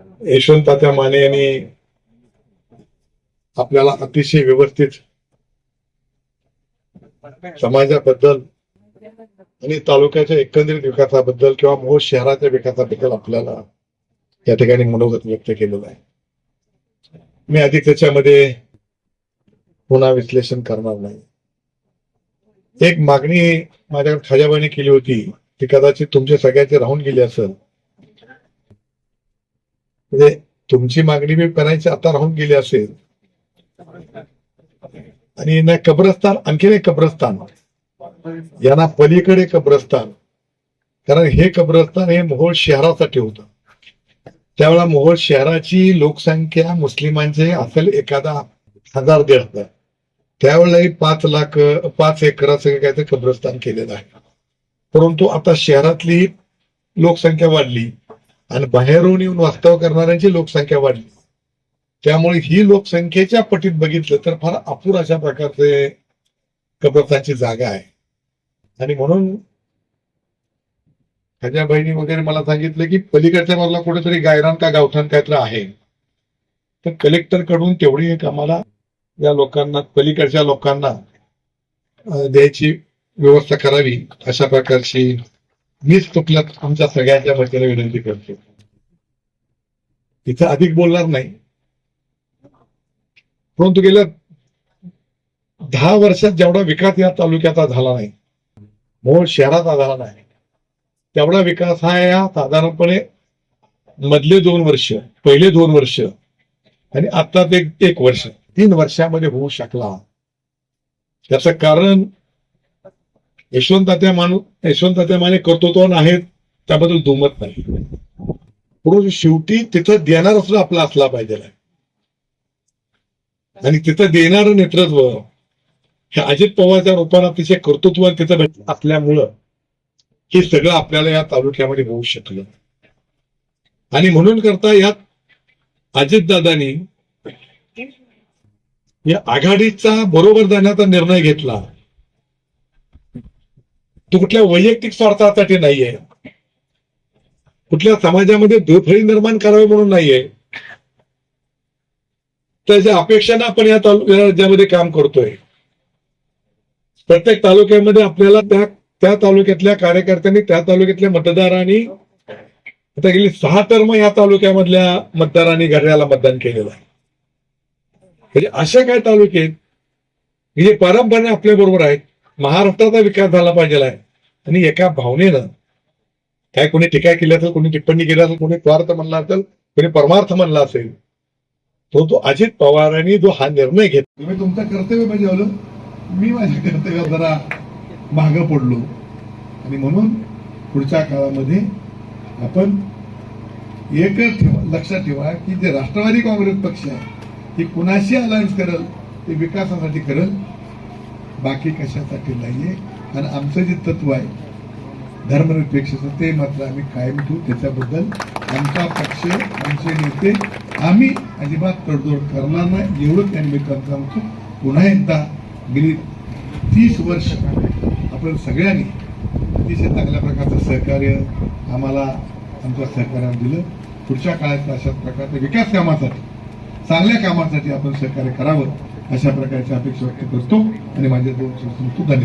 यशवंत तात्या माने यांनी आपल्याला अतिशय व्यवस्थित समाजाबद्दल आणि तालुक्याच्या एकंदरीत विकासाबद्दल किंवा मूळ शहराच्या विकासाबद्दल आपल्याला या ठिकाणी मनोगत व्यक्त केलेलं आहे. मी अधिक त्याच्यामध्ये पुन्हा विश्लेषण करणार नाही. एक मागणी माझ्याकडे खाजाबाईने केली होती ती कदाचित तुमच्या सगळ्याची राहून गेली असेल. म्हणजे तुमची मागणी मी करायची आता राहून गेली असेल. आणि ना कब्रस्तान आणखीन एक कब्रस्तान. यांना पलीकडे कब्रस्तान. कारण हे कब्रस्तान हे मोहोळ शहरासाठी होतं. त्यावेळा मोहोळ शहराची लोकसंख्या मुस्लिमांचे असेल एखादा हजार दीड हजार. त्यावेळेलाही पाच लाख पाच एकराचं काहीतरी कब्रस्तान केलेलं आहे. परंतु आता शहरातली लोकसंख्या वाढली. आणि बाहेरून येऊन वास्तव करणाऱ्यांची लोकसंख्या वाढली. त्यामुळे ही लोकसंख्येच्या पटीत बघितलं तर फार अपूर अशा प्रकारचे कब्रस्तानची जागा आहे. आणि म्हणून ह्याच्या बहिणी वगैरे मला सांगितलं की पलीकडच्या बाजूला कुठेतरी गायरान का गावठाण काहीतरी आहे. तर कलेक्टरकडून तेवढी एक आम्हाला या लोकांना पलीकडच्या लोकांना द्यायची व्यवस्था करावी अशा प्रकारची मीच चुकल्यात आमच्या सगळ्यांच्या वतीने विनंती करतो. इथं अधिक बोलणार नाही. परंतु गेल्या दहा वर्षात जेवढा विकास या तालुक्याचा झाला नाही मूळ शहराचा झाला नाही तेवढा विकास हा या साधारणपणे मधले दोन वर्ष पहिले दोन वर्ष आणि आता ते एक वर्ष तीन वर्षामध्ये होऊ शकला. त्याचं कारण यशवंत माणूस यशवंत माने कर्तृत्वान आहेत त्याबद्दल दुमत नाही. परंतु शेवटी तिथं देणार सुद्धा आपला असला पाहिजे. आणि तिथं देणारं नेतृत्व हे अजित पवारच्या रूपानं अतिशय कर्तृत्व तिथं भेट असल्यामुळं हे सगळं आपल्याला या तालुक्यामध्ये होऊ शकलं आणि म्हणून करता यात अजितदादांनी या आघाडीचा बरोबर जाण्याचा निर्णय घेतला. तो कुठल्या वैयक्तिक स्वार्थासाठी नाहीये. कुठल्या समाजामध्ये दुफळी निर्माण करावी म्हणून नाहीये. त्याच्या अपेक्षानं आपण या राज्यामध्ये काम करतोय. प्रत्येक तालुक्यामध्ये आपल्याला त्या त्या तालुक्यातल्या कार्यकर्त्यांनी त्या तालुक्यातल्या मतदारांनी आता गेली सहा टर्म या तालुक्यामधल्या मतदारांनी घड्याला मतदान केलेलं आहे. म्हणजे अशा काय तालुके आहेत जे परंपरा आपल्या बरोबर आहेत. महाराष्ट्राचा विकास झाला पाहिजे आहे आणि एका भावनेनं काय कोणी टीका केली असेल कोणी टिप्पणी केली असेल कोणी स्वार्थ म्हणला असेल कोणी परमार्थ म्हणला असेल तो तो अजित पवारांनी जो हा निर्णय घेतला तुम्ही तुमचं कर्तव्य म्हणजे बजावलं मी माझ्या कर्तव्यात जरा मागं पडलो. आणि म्हणून पुढच्या काळामध्ये आपण एकच ठेवा लक्षात ठेवा की जे राष्ट्रवादी काँग्रेस पक्ष आहे ती कुणाशी अलायन्स करल ते विकासासाठी करल बाकी कशासाठी नाही आहे आणि आमचं जे तत्व आहे धर्मनिरपेक्षचं ते मात्र आम्ही कायम ठेवू. त्याच्याबद्दल आमचा पक्ष आमचे नेते आम्ही अजिबात तडजोड करणार नाही. एवढं त्या निमित्तानं सांगतो. पुन्हा एकदा गेली तीस वर्ष आपण सगळ्यांनी अतिशय चांगल्या प्रकारचं सहकार्य आम्हाला आमच्या सहकार्यानं दिलं. पुढच्या काळात अशा प्रकारच्या विकास कामासाठी चांगल्या कामासाठी आपण सहकार्य करावं. अशा प्रकारची अपेक्षा व्यक्त करतो. आणि माझे दोन शब्द धन्यवाद.